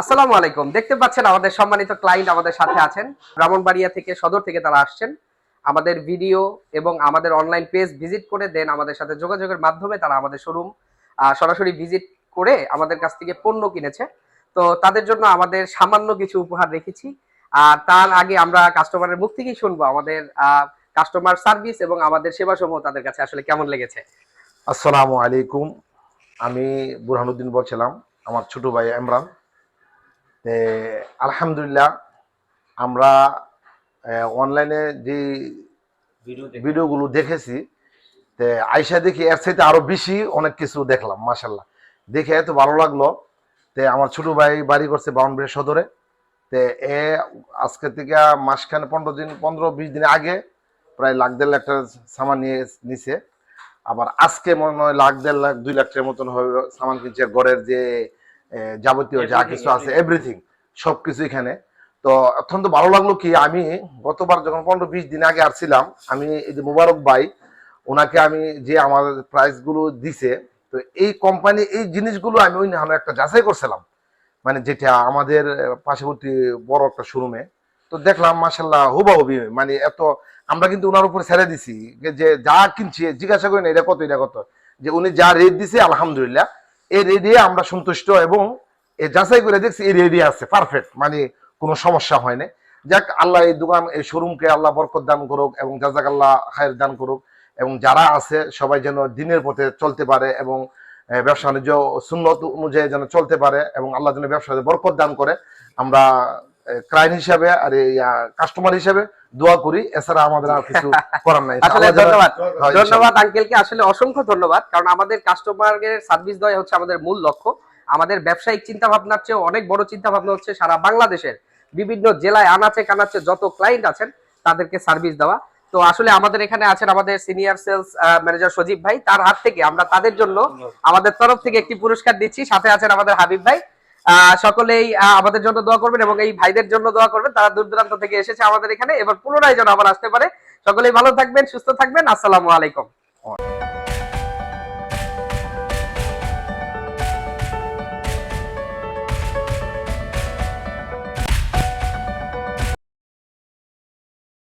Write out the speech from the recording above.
আসসালামু আলাইকুম। দেখতে পাচ্ছেন আমাদের সম্মানিত ক্লায়েন্ট আমাদের সাথে আছেন। ব্রাহ্মণবাড়িয়া থেকে, সদর থেকে তারা আসছেন। আমাদের ভিডিও এবং আমাদের অনলাইন পেজ ভিজিট করে দেন আমাদের সাথে যোগাযোগের মাধ্যমে তারা আমাদের শোরুম সরাসরি ভিজিট করে আমাদের কাছ থেকে পণ্য কিনেছে। তো তাদের জন্য আমাদের সামান্য কিছু উপহার রেখেছি। আর তার আগে আমরা কাস্টমারের মুখ থেকেই শুনব আমাদের কাস্টমার সার্ভিস এবং আমাদের সেবা সমূহ তাদের কাছে আসলে কেমন লেগেছে। আসসালামু আলাইকুম। আমি বুরহানুদ্দিন বলছিলাম, আমার ছোট ভাই ইমরান। তে আলহামদুলিল্লাহ আমরা অনলাইনে যে ভিডিওগুলো দেখেছি তে আইসা দেখি এর সাথে আরও বেশি অনেক কিছু দেখলাম মাসাল্লাহ দেখে এত ভালো লাগল তে আমার ছোট ভাই বাড়ি করছে বাউনবাড়ি সদরে তে এ আজকে থেকে মাসখানে পনেরো দিন পনেরো বিশ দিন আগে প্রায় লাখ দেড় লাখ টাকার সামান নিয়ে নিছে। আবার আজকে মনে হয় লাখ দেড় লাখ দুই লাখ টাকার মতন হবে সামান কিনছে ঘরের যে যাবতীয় যা কিছু আছে এভরিথিং সবকিছু এখানে। তো অত্যন্ত ভালো লাগল কি আমি গতবার যখন পনেরো বিশ দিন আগে আসছিলাম আমি এই যে মুবারক ভাই ওনাকে আমি যে আমার প্রাইসগুলো দিছে তো এই কোম্পানি এই জিনিসগুলো আমি ওই নাহলে একটা যাচাই করছিলাম। মানে যেটা আমাদের পার্শ্ববর্তী বড় একটা শোরুমে তো দেখলাম মাসাল্লাহ হুবাহুবি মানে এত আমরা কিন্তু ওনার উপরে ছেড়ে দিছি। যে যা কিনছি জিজ্ঞাসা করি না এটা কত এটা কত? যে উনি যা রেট দিছে আলহামদুলিল্লাহ। এই রেডি আমরা সন্তুষ্ট এবং এ যাচাই করে দেখছি এই রেডি আছে পারফেক্ট মানে কোনো সমস্যা হয় না যাক, আল্লাহ এই দোকান, এই শোরুমকে আল্লাহ বরকত দান করুক এবং জাজাক আল্লাহ খায়ের দান করুক এবং যারা আছে সবাই যেন দিনের পথে চলতে পারে এবং ব্যবসা বাণিজ্য সুন্নত অনুযায়ী যেন চলতে পারে এবং আল্লাহ যেন ব্যবসাতে বরকত দান করে, আমরা ক্লায়েন্ট হিসাবে আর এই কাস্টমার হিসাবে দোয়া করি। এছাড়া আমাদের আর কিছু করার নাই। আসলে ধন্যবাদ। ধন্যবাদ আঙ্কেলকে আসলে অসংখ্য ধন্যবাদ কারণ আমাদের কাস্টমারের সার্ভিস দেওয়া হচ্ছে আমাদের মূল লক্ষ্য। আমাদের ব্যবসায়িক চিন্তা ভাবনার চেয়ে অনেক বড় চিন্তা ভাবনা হচ্ছে সারা বাংলাদেশের বিভিন্ন জেলায় আনাচে কানাচে যত ক্লায়েন্ট আছেন তাদেরকে সার্ভিস দেওয়া। তো আসলে আমাদের এখানে আছেন আমাদের সিনিয়র সেলস ম্যানেজার সজীব ভাই। তার হাত থেকে আমরা তাদের জন্য আমাদের তরফ থেকে একটি পুরস্কার দিচ্ছি। সাথে আছেন আমাদের হাবিব ভাই। সকলেই আমাদের জন্য দোয়া করবেন এবং এই ভাইদের জন্য দোয়া করবেন। তারা দূর দূরান্ত থেকে এসেছে আমাদের এখানে। এবার পুনরায় যেন আবার আসতে পারে। সকলেই ভালো থাকবেন, সুস্থ থাকবেন। আসসালামু আলাইকুম।